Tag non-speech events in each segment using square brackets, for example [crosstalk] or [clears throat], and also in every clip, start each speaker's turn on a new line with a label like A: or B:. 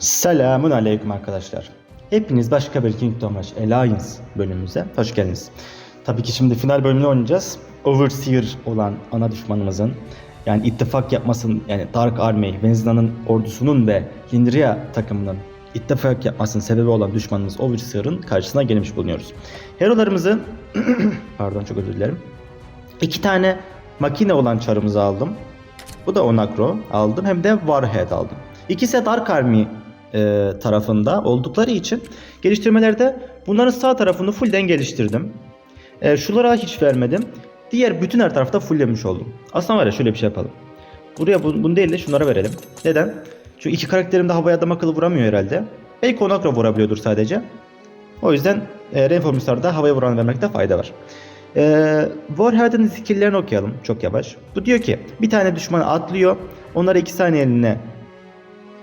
A: Selamun aleyküm arkadaşlar. Hepiniz başka bir Kingdom Rush Alliance bölümümüze hoş geldiniz. Tabii ki şimdi final bölümünü oynayacağız. Overseer olan ana düşmanımızın yani ittifak yapmasının yani Dark Army, Venzina'nın ordusunun ve Hindria takımının ittifak yapmasının sebebi olan düşmanımız Overseer'ın karşısına gelmiş bulunuyoruz. Herolarımızı [clears throat] pardon çok özür dilerim. İki tane makine olan çarımızı aldım. Bu da Onakro aldım hem de Warhead aldım. İkisi de Dark Army e, tarafında oldukları için geliştirmelerde bunların sağ tarafını fullden geliştirdim. E, şulara hiç vermedim. Diğer bütün her tarafta fulllemiş oldum. Aslında var ya şöyle bir şey yapalım. Buraya bu- bunu değil de şunlara verelim. Neden? Çünkü iki karakterim de havaya adam akıllı vuramıyor herhalde. Belki Onakro vurabiliyordur sadece. O yüzden e, Reformistar'da havaya vuran vermekte fayda var. E, Warhead'ın skill'lerini okuyalım çok yavaş. Bu diyor ki bir tane düşmanı atlıyor. Onlara 2 saniyeliğine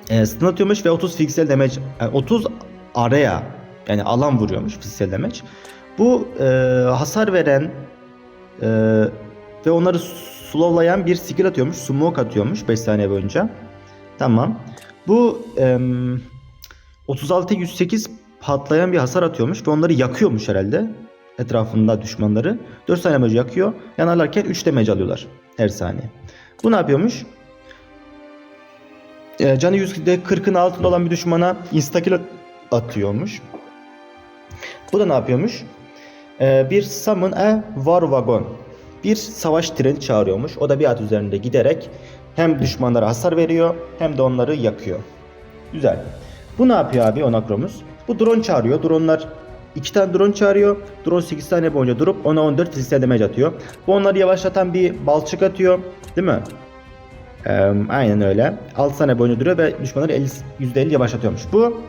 A: e, stun atıyormuş ve 30 fiziksel damage, yani 30 araya yani alan vuruyormuş fiziksel damage. Bu e, hasar veren e, ve onları slowlayan bir skill atıyormuş. Smoke atıyormuş 5 saniye boyunca. Tamam. Bu e, 36 108 patlayan bir hasar atıyormuş ve onları yakıyormuş herhalde etrafında düşmanları. 4 saniye boyunca yakıyor. Yanarlarken 3 damage alıyorlar her saniye. Bu ne yapıyormuş? E, canı yüzde 40'ın altında olan bir düşmana instakill atıyormuş. Bu da ne yapıyormuş? E, bir summon a war wagon. Bir savaş treni çağırıyormuş. O da bir at üzerinde giderek hem düşmanlara hasar veriyor hem de onları yakıyor. Güzel. Bu ne yapıyor abi Onakromuz? Bu drone çağırıyor. Drone'lar iki tane drone çağırıyor. Drone 8 tane boyunca durup ona 14 fiziksel damage atıyor. Bu onları yavaşlatan bir balçık atıyor. Değil mi? Aynen öyle. 6 saniye boyunca duruyor ve düşmanları 50, %50 yavaşlatıyormuş. Bu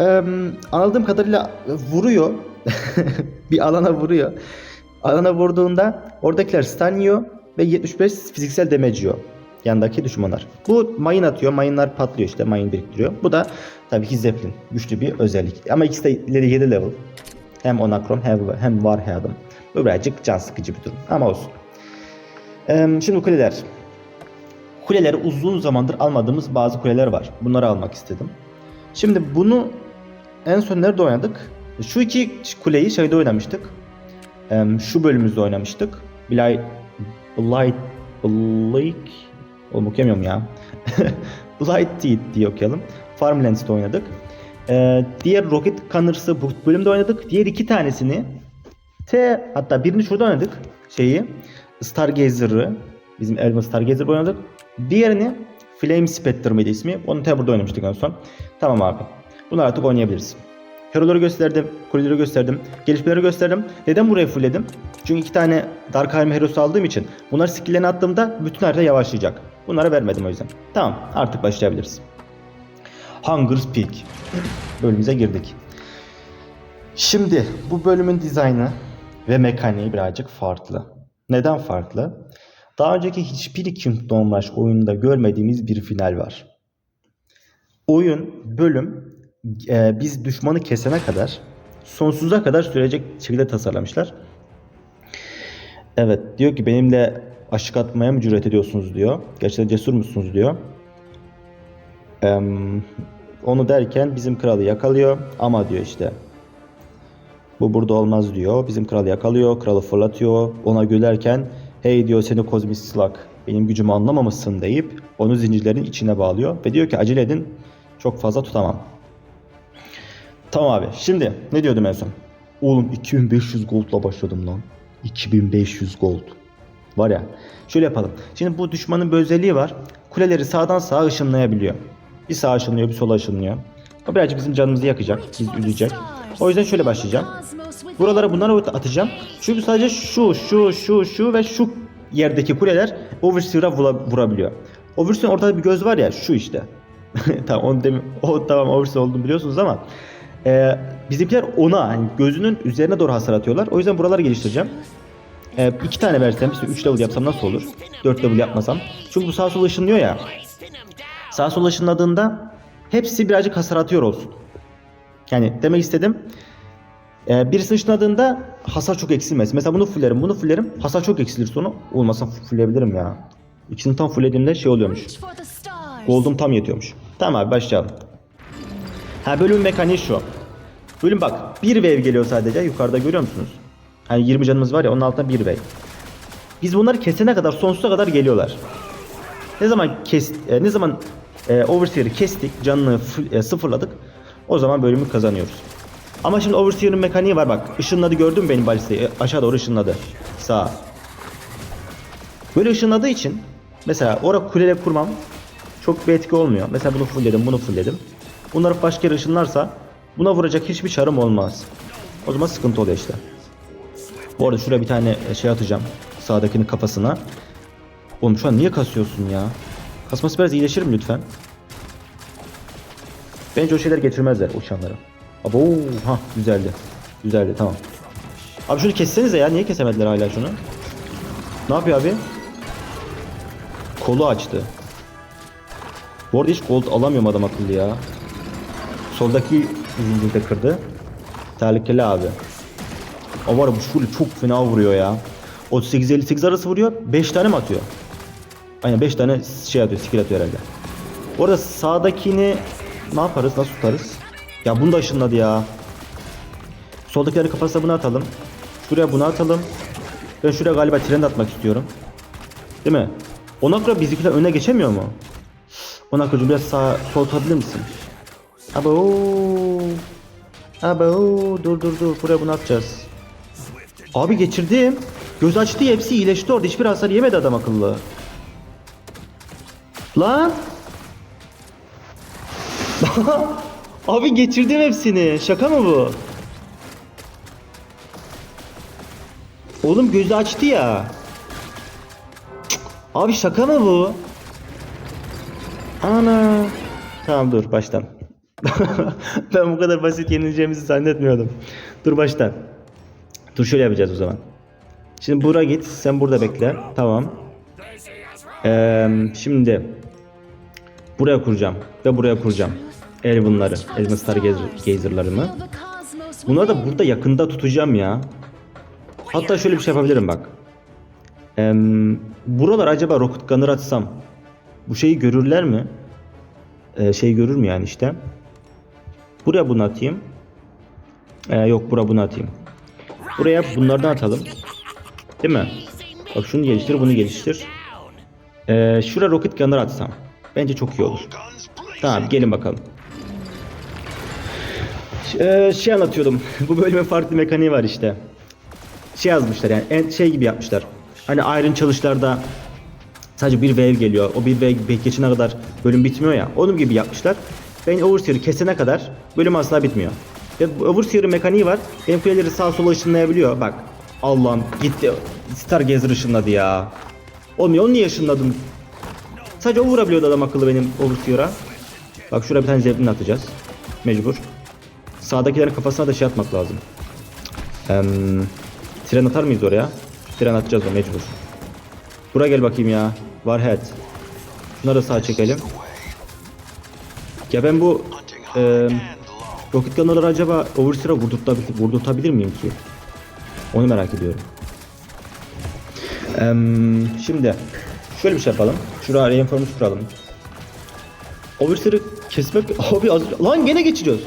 A: ee, anladığım kadarıyla vuruyor. [laughs] bir alana vuruyor. Alana vurduğunda oradakiler stun yiyor ve 75 fiziksel damage yiyor. Yandaki düşmanlar. Bu mayın atıyor. Mayınlar patlıyor işte. Mayın biriktiriyor. Bu da tabii ki Zeppelin. Güçlü bir özellik. Ama ikisi de ileri 7 level. Hem Onakron hem, hem Warhead'ım. Bu birazcık can sıkıcı bir durum. Ama olsun. Ee, şimdi kuleler. Kuleleri uzun zamandır almadığımız bazı kuleler var. Bunları almak istedim. Şimdi bunu en son nerede oynadık? Şu iki kuleyi şeyde oynamıştık. Şu bölümümüzde oynamıştık. Blight, Blight, Blake, oğlum okuyamıyorum ya. [laughs] Blight Teeth diye okuyalım. Farmlands'te oynadık. Ee, diğer Rocket Gunners'ı bu bölümde oynadık. Diğer iki tanesini T hatta birini şurada oynadık. Şeyi Stargazer'ı bizim Elma Stargazer oynadık. Diğerini Flame Spectre mıydı ismi? Onu tabi burada oynamıştık en son. Tamam abi. Bunları artık oynayabiliriz. Hero'ları gösterdim, kuleleri gösterdim, gelişmeleri gösterdim. Neden buraya fullledim? Çünkü iki tane Dark Army hero'su aldığım için bunlar skill'lerini attığımda bütün harita yavaşlayacak. Bunlara vermedim o yüzden. Tamam artık başlayabiliriz. Hunger's Peak bölümümüze girdik. Şimdi bu bölümün dizaynı ve mekaniği birazcık farklı. Neden farklı? Daha önceki hiçbir Kingdom Rush oyununda görmediğimiz bir final var. Oyun, bölüm e, biz düşmanı kesene kadar sonsuza kadar sürecek şekilde tasarlamışlar. Evet diyor ki benimle aşık atmaya mı cüret ediyorsunuz diyor. Gerçekten cesur musunuz diyor. Em, onu derken bizim kralı yakalıyor ama diyor işte bu burada olmaz diyor. Bizim kralı yakalıyor, kralı fırlatıyor. Ona gülerken hey diyor seni kozmik slug benim gücümü anlamamışsın deyip onu zincirlerin içine bağlıyor. Ve diyor ki acele edin çok fazla tutamam. Tamam abi şimdi ne diyordum en son? Oğlum 2500 gold'la başladım lan. 2500 gold. Var ya şöyle yapalım. Şimdi bu düşmanın bir özelliği var. Kuleleri sağdan sağa ışınlayabiliyor. Bir sağa ışınlıyor bir sola ışınlıyor. O birazcık bizim canımızı yakacak. Bizi üzecek. O yüzden şöyle başlayacağım. Buralara bunları atacağım. Çünkü sadece şu, şu, şu, şu ve şu yerdeki kuleler Overseer'a vura- vurabiliyor. Overseer'ın ortada bir göz var ya şu işte. [laughs] tamam onu demin, o tamam Overseer olduğunu biliyorsunuz ama e, bizimkiler ona hani gözünün üzerine doğru hasar atıyorlar. O yüzden buraları geliştireceğim. E, iki tane versem, işte 3 level yapsam nasıl olur? 4 level yapmasam. Çünkü bu sağa sola ışınlıyor ya. Sağa sola ışınladığında hepsi birazcık hasar atıyor olsun. Yani demek istedim. Ee, birisi ışınladığında hasar çok eksilmez. Mesela bunu fullerim, bunu fullerim. Hasar çok eksilir sonu. Olmasa fullleyebilirim ya. İkisini tam fullediğimde şey oluyormuş. Gold'um tam yetiyormuş. Tamam abi başlayalım. Ha bölüm mekaniği şu. Bölüm bak bir wave geliyor sadece yukarıda görüyor musunuz? Hani 20 canımız var ya onun altında bir wave. Biz bunları kesene kadar sonsuza kadar geliyorlar. Ne zaman kes e, ne zaman e, Overseer'ı kestik, canını e, sıfırladık. O zaman bölümü kazanıyoruz. Ama şimdi Overseer'ın mekaniği var bak. Işınladı gördün mü benim balistayı? E, aşağı doğru ışınladı. Sağa. Böyle ışınladığı için mesela orada kulele kurmam çok bir etki olmuyor. Mesela bunu fullledim, bunu fullledim. Bunları başka yere ışınlarsa buna vuracak hiçbir çarım olmaz. O zaman sıkıntı oluyor işte. Bu arada şuraya bir tane şey atacağım. Sağdakinin kafasına. Oğlum şu an niye kasıyorsun ya? Kasması biraz iyileşir mi lütfen? Bence o şeyler getirmezler uçanları. Abo ha güzeldi. Güzeldi tamam. Abi şunu kessenize ya. Niye kesemediler hala şunu? Ne yapıyor abi? Kolu açtı. Bu arada hiç gold alamıyorum adam akıllı ya. Soldaki zinciri de kırdı. Tehlikeli abi. O var bu şöyle çok fena vuruyor ya. 38-58 arası vuruyor. 5 tane mi atıyor? Aynen 5 tane şey atıyor, skill atıyor herhalde. Bu arada sağdakini ne yaparız, nasıl tutarız? Ya bunu da ışınladı ya. Soldakilerin kafasına bunu atalım. Şuraya bunu atalım. Ben şuraya galiba tren atmak istiyorum. Değil mi? Onakra bizimkiler öne geçemiyor mu? Onakra'cığım biraz sağ sol tutabilir misin? Abo. Abo dur dur dur buraya bunu atacağız. Abi geçirdim. Göz açtı hepsi iyileşti orada hiçbir hasar yemedi adam akıllı. Lan. Abi geçirdim hepsini. Şaka mı bu? Oğlum gözü açtı ya. Abi şaka mı bu? Ana. Tamam dur baştan. [laughs] ben bu kadar basit yenileceğimizi zannetmiyordum. Dur baştan. Dur şöyle yapacağız o zaman. Şimdi buraya git. Sen burada bekle. Tamam. Ee, şimdi buraya kuracağım ve buraya kuracağım. El bunları. Elma Star Gazer- Gazer'larımı. Bunları da burada yakında tutacağım ya. Hatta şöyle bir şey yapabilirim bak. Ee, buralar acaba Rocket Gunner atsam bu şeyi görürler mi? Ee, şey görür mü yani işte? Buraya bunu atayım. Ee, yok buraya bunu atayım. Buraya bunlardan atalım. Değil mi? Bak şunu geliştir, bunu geliştir. Ee, şuraya rocket gunner atsam. Bence çok iyi olur. Tamam gelin bakalım. Ee, şey anlatıyordum. [laughs] Bu bölümün farklı mekaniği var işte. Şey yazmışlar yani en şey gibi yapmışlar. Hani Iron çalışlarda sadece bir wave geliyor. O bir wave geçene kadar bölüm bitmiyor ya. Onun gibi yapmışlar. Ben Overseer'ı kesene kadar bölüm asla bitmiyor. Ve Overseer'ın mekaniği var. Benim kuleleri sağa sola ışınlayabiliyor. Bak. Allah'ım gitti. Stargazer ışınladı ya. Olmuyor. Onu niye ışınladın? Sadece o vurabiliyordu adam akıllı benim Overseer'a. Bak şuraya bir tane zeplin atacağız. Mecbur. Sağdakilerin kafasına da şey atmak lazım. Eee tren atar mıyız oraya? Tren atacağız o mecbur. Buraya gel bakayım ya. Warhead. Şunları sağ çekelim. Ya ben bu eee Rocket Gunner'ları acaba Overseer'a vurdurtabilir, vurdurtabilir miyim ki? Onu merak ediyorum. Eee, şimdi şöyle bir şey yapalım. Şuraya reinformus kuralım. Overseer'ı kesmek... [laughs] Abi az... Lan gene geçiriyoruz.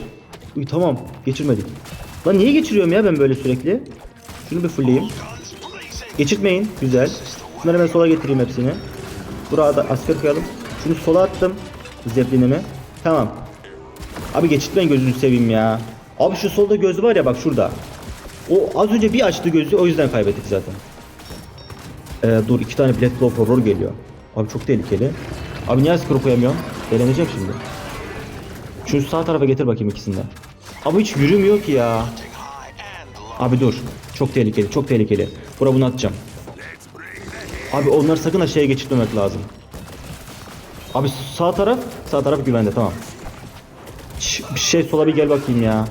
A: Uy, tamam geçirmedik. Lan niye geçiriyorum ya ben böyle sürekli? Şunu bir fullleyeyim. Geçirtmeyin. Güzel. Şunları ben sola getireyim hepsini. Buraya da asker koyalım. Şunu sola attım. Zeplinimi. Tamam. Abi geçirtmeyin gözünü seveyim ya. Abi şu solda gözü var ya bak şurada. O az önce bir açtı gözü o yüzden kaybettik zaten. Ee, dur iki tane Black Claw Horror geliyor. Abi çok tehlikeli. Abi niye asker koyamıyorum? Eğleneceğim şimdi. Şu sağ tarafa getir bakayım ikisini de. Abi hiç yürümüyor ki ya. Abi dur. Çok tehlikeli, çok tehlikeli. Bura bunu atacağım. Abi onları sakın aşağıya geçirmemek lazım. Abi sağ taraf, sağ taraf güvende tamam. Bir şey sola bir gel bakayım ya.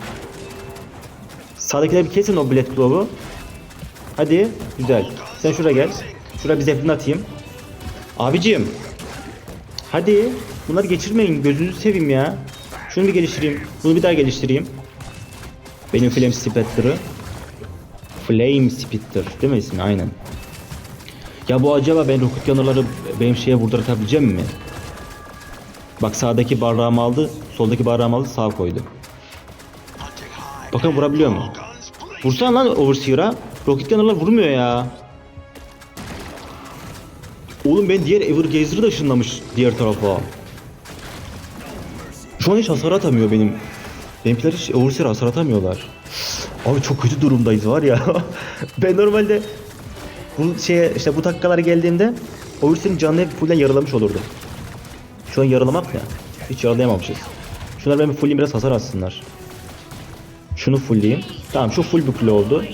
A: Sağdakiler bir kesin o Black Claw'u. Hadi, güzel. Sen şuraya gel. Şuraya bir zeplin atayım. Abicim. Hadi. Bunları geçirmeyin. Gözünüzü seveyim ya. Şunu bir geliştireyim. Bunu bir daha geliştireyim. Benim Flame Spitter'ı. Flame Spitter değil mi ismi? Aynen. Ya bu acaba ben Rocket Gunner'ları benim şeye vurdurtabileceğim mi? Bak sağdaki barrağımı aldı, soldaki barrağımı aldı, sağa koydu. Bakın vurabiliyor mu? Vursana lan Overseer'a. Rocket Gunner'lar vurmuyor ya. Oğlum ben diğer Evergazer'ı da ışınlamış diğer tarafa. Şu an hiç hasar atamıyor benim. Benimkiler hiç Overseer'a hasar atamıyorlar. Abi çok kötü durumdayız var ya. [laughs] ben normalde bu şeye işte bu dakikalar geldiğinde Overseer'in canını hep fullden yaralamış olurdum. Şu an yaralamak ne? Hiç yaralayamamışız. Şunlar ben bir fullleyeyim biraz hasar atsınlar. Şunu fullleyeyim. Tamam şu full bükülü oldu.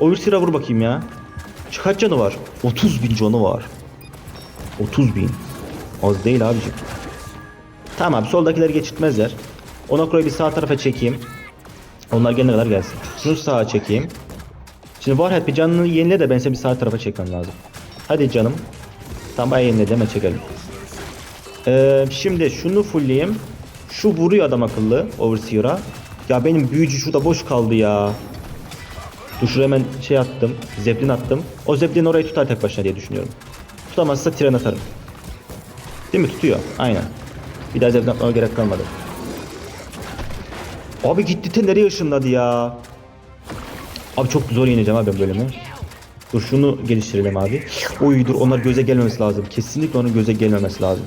A: Overseer'a vur bakayım ya. Kaç canı var? 30 bin canı var. 30 bin. Az değil abicim. Tamam soldakileri geçirtmezler. Onakro'yu bir sağ tarafa çekeyim. Onlar gelene kadar gelsin. Şunu sağa çekeyim. Şimdi Warhead bir canını yenile de ben seni bir sağ tarafa çekmem lazım. Hadi canım. Tamam bayağı yeniledi hemen çekelim. Ee, şimdi şunu fullleyeyim. Şu vuruyor adam akıllı Overseer'a. Ya benim büyücü şurada boş kaldı ya. Dur hemen şey attım. Zeppelin attım. O Zeppelin orayı tutar tek başına diye düşünüyorum. Tutamazsa tren atarım. Değil mi? Tutuyor. Aynen. Bir daha Zeppelin atmama gerek kalmadı. Abi gitti te nereye ışınladı ya? Abi çok zor yeneceğim abi ben bölümü. Dur şunu geliştirelim abi. Oy dur onlar göze gelmemesi lazım. Kesinlikle onun göze gelmemesi lazım.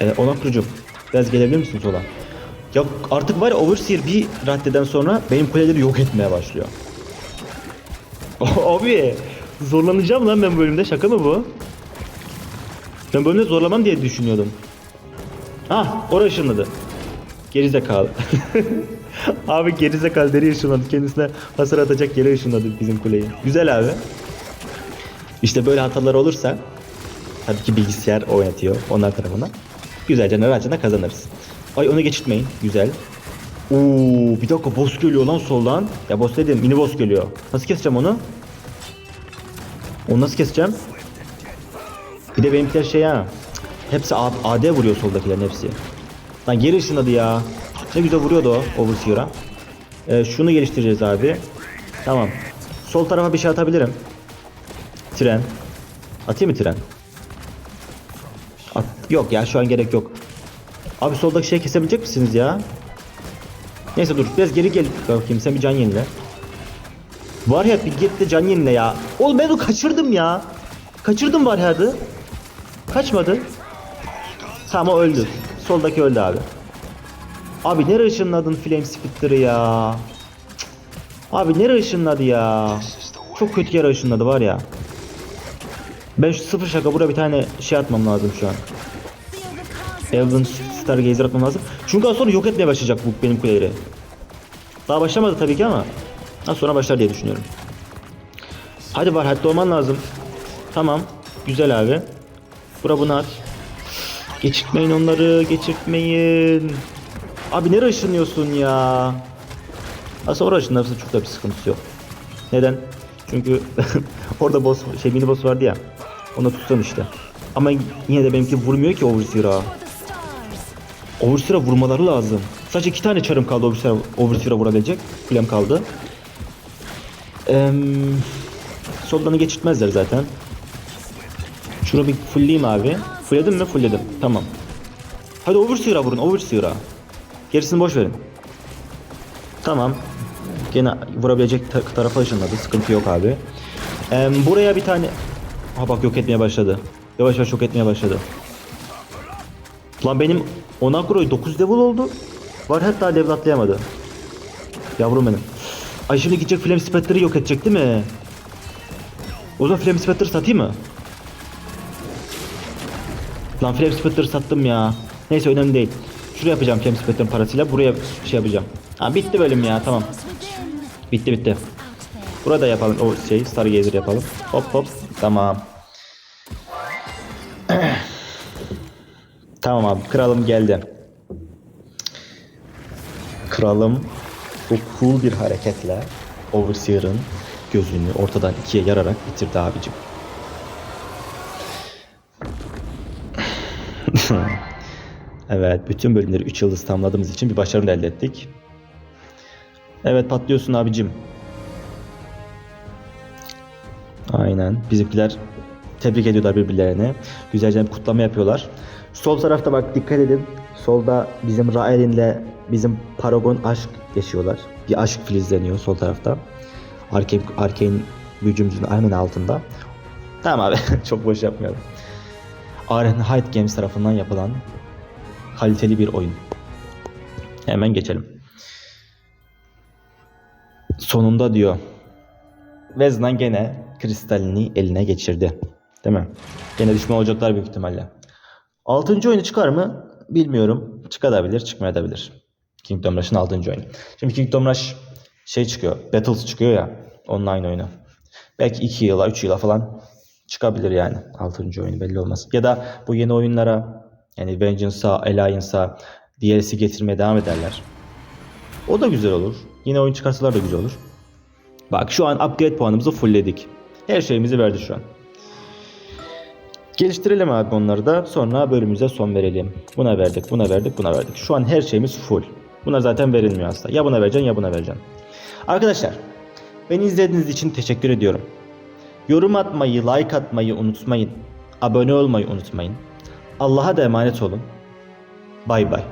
A: Ee, ona kurucum. Biraz gelebilir misin sola? Ya artık var ya Overseer bir raddeden sonra benim kuleleri yok etmeye başlıyor. [laughs] Abi zorlanacağım lan ben bölümde şaka mı bu? Ben bölümde zorlamam diye düşünüyordum. Ah oraya ışınladı. Gerizekalı. [laughs] abi gerizekalı nereye ışınladı? Kendisine hasar atacak yere ışınladı bizim kuleyi. Güzel abi. İşte böyle hatalar olursa tabii ki bilgisayar oynatıyor onlar tarafından. Güzelce naracına kazanırız. Ay onu geçirtmeyin. Güzel. Oo bir dakika boss geliyor lan soldan. Ya boss dedim mini boss geliyor. Nasıl keseceğim onu? Onu nasıl keseceğim? Bir de benimkiler şey ha. Hepsi AD vuruyor soldakilerin hepsi. Lan geri ışınladı ya. Ne güzel vuruyordu o Overseer'a. Ee, şunu geliştireceğiz abi. Tamam. Sol tarafa bir şey atabilirim. Tren. Atayım mı tren? At. Yok ya şu an gerek yok. Abi soldaki şeyi kesebilecek misiniz ya? Neyse dur biraz geri gel bakayım sen bir can yenile. Var ya bir git de can yenile ya. Oğlum ben onu kaçırdım ya. Kaçırdım var ya Kaçmadı. Tamam öldü. Soldaki öldü abi. Abi nereye ışınladın Flame Spitter'ı ya? Cık. Abi nereye ışınladı ya? Çok kötü yere ışınladı var ya. Ben şu sıfır şaka buraya bir tane şey atmam lazım şu an. Elven Stargazer atmam lazım. Çünkü az sonra yok etmeye başlayacak bu benim kuleleri. Daha başlamadı tabii ki ama az sonra başlar diye düşünüyorum. Hadi var hatta olman lazım. Tamam. Güzel abi. Bura bunu at. Geçirtmeyin onları. Geçirtmeyin. Abi nereye ışınlıyorsun ya? Aslında oraya ışınlarsa çok da bir sıkıntısı yok. Neden? Çünkü [laughs] orada boss, şey mini boss vardı ya. Onu tutsam işte. Ama yine de benimki vurmuyor ki Overseer'a. Overseer'a vurmaları lazım. Sadece iki tane çarım kaldı Overseer'a Overseer'a vurabilecek. Kulem kaldı. Eee soldanı geçirtmezler zaten. Şunu bir fullleyeyim abi. Fullledim mi? Fullledim. Tamam. Hadi Overseer'a vurun. Overseer'a. Gerisini boş verin. Tamam. Gene vurabilecek ta- tarafa ışınladı. Sıkıntı yok abi. Eee, buraya bir tane... Ha bak yok etmeye başladı. Yavaş yavaş yok etmeye başladı. Lan benim Onagoro'yu 9 level oldu. Var hatta level atlayamadı. Yavrum benim. Ay şimdi gidecek Flame Spectre'ı yok edecek değil mi? O zaman Flame Spectre satayım mı? Lan Flame Spectre sattım ya. Neyse önemli değil. Şuraya yapacağım Flame Spectre'ın parasıyla. Buraya şey yapacağım. Ha bitti bölüm ya tamam. Bitti bitti. Burada yapalım o şey Stargazer yapalım. Hop hop. Tamam. [clears throat] tamam abi kralım geldi. Kralım bu cool bir hareketle Overseer'ın gözünü ortadan ikiye yararak bitirdi abicim. Evet bütün bölümleri 3 yıldız tamamladığımız için bir başarı elde ettik. Evet patlıyorsun abicim. Aynen. Bizimkiler tebrik ediyorlar birbirlerine. Güzelce bir kutlama yapıyorlar. Sol tarafta bak dikkat edin. Solda bizim Raelin'le bizim Paragon aşk yaşıyorlar. Bir aşk filizleniyor sol tarafta. Arcane, Arcane büyücümüzün hemen altında. Tamam abi [laughs] çok boş yapmayalım. Ironhide Games tarafından yapılan kaliteli bir oyun. Hemen geçelim. Sonunda diyor. Veznan gene kristalini eline geçirdi. Değil mi? Gene düşman olacaklar büyük ihtimalle. Altıncı oyunu çıkar mı? Bilmiyorum. Çıkabilir, çıkmayabilir. Kingdom Rush'ın altıncı oyunu. Şimdi Kingdom Rush şey çıkıyor. Battles çıkıyor ya. Online oyunu. Belki 2 yıla, 3 yıla falan çıkabilir yani. Altıncı oyunu belli olmaz. Ya da bu yeni oyunlara yani Vengeance'a, Alliance'a DLC getirmeye devam ederler. O da güzel olur. Yine oyun çıkarsalar da güzel olur. Bak şu an upgrade puanımızı fullledik. Her şeyimizi verdi şu an. Geliştirelim abi onları da sonra bölümümüze son verelim. Buna verdik, buna verdik, buna verdik. Şu an her şeyimiz full. Buna zaten verilmiyor aslında. Ya buna vereceksin ya buna vereceksin. Arkadaşlar beni izlediğiniz için teşekkür ediyorum. Yorum atmayı, like atmayı unutmayın. Abone olmayı unutmayın. Allah'a da emanet olun. Bay bay.